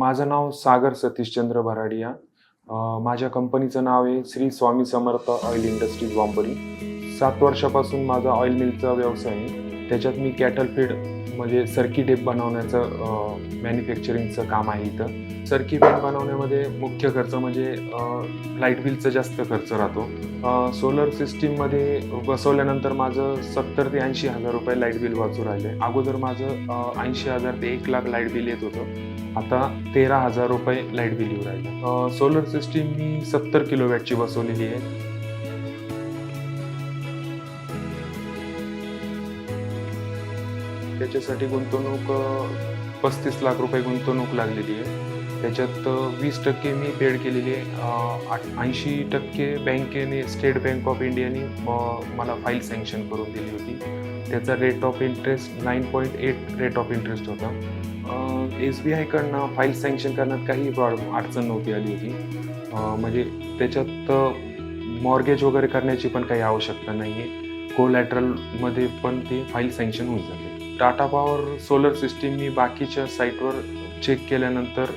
माझं नाव सागर सतीशचंद्र भराडिया. माझ्या कंपनीचं नाव आहे श्री स्वामी समर्थ ऑइल इंडस्ट्रीज बॉम्बरी सात वर्षापासून माझा ऑइल मिलचा व्यवसाय आहे. त्याच्यात मी कॅटल फीड म्हणजे सर्की टेप बनवण्याचं मॅन्युफॅक्चरिंगचं काम आहे इथं. सरकी टेप बनवण्यामध्ये मुख्य खर्च म्हणजे लाइट बिलचा जास्त खर्च राहतो. सोलर सिस्टीममध्ये बसवल्यानंतर माझं सत्तर ते ऐंशी हजार रुपये लाइट बिल वाचू राहिले. अगोदर माझं ऐंशी हजार ते एक लाख लाइट बिल येत होतं. आता तेरा हजार रुपये लाइट बिल येऊ राहिलं. सोलर सिस्टीम मी सत्तर किलो वॅटची बसवलेली आहे. त्याच्यासाठी गुंतवणूक पस्तीस लाख रुपये गुंतवणूक लागलेली आहे. त्याच्यात वीस टक्के मी पेड केलेली आहे. ऐंशी टक्के बँकेने स्टेट बँक ऑफ इंडियाने मला फाईल सँक्शन करून दिली होती. त्याचा rate of interest nine point eight rate of interest होता. एस बी आयकडनं फाईल सँक्शन करण्यात काही प्रॉब्लेम अडचण नव्हती आली होती. म्हणजे त्याच्यात मॉर्गेज वगैरे करण्याची पण काही आवश्यकता नाही आहे कोलॅटरलमध्ये पण ते फाईल सँक्शन होऊन जाते. टाटा पॉवर सोलर सिस्टीम मी बाकीच्या साईटवर चेक केल्यानंतर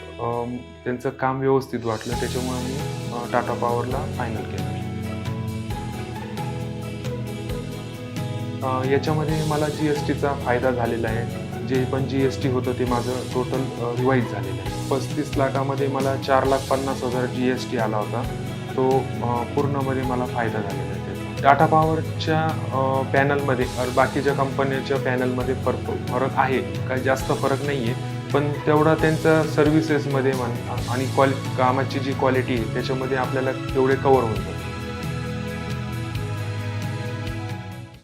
त्यांचं काम व्यवस्थित वाटलं. त्याच्यामुळे मी टाटा पॉवरला फायनल केलं. याच्यामध्ये मला जी एस टीचा फायदा झालेला आहे. जे पण जी एस टी होतं ते माझं टोटल रिवाईज झालेलं आहे. पस्तीस लाखामध्ये मला चार लाख पन्नास हजार जी एस टी आला होता. तो पूर्णमध्ये मला फायदा झालेला आहे. टाटा पॉवरच्या पॅनलमध्ये बाकीच्या कंपन्यांच्या पॅनलमध्ये फरक फरक आहे. काही जास्त फरक नाही आहे पण तेवढा त्यांचा सर्व्हिसेसमध्ये म्हण आणि क्वालि कामाची जी क्वालिटी आहे त्याच्यामध्ये आपल्याला तेवढे कवर होतात.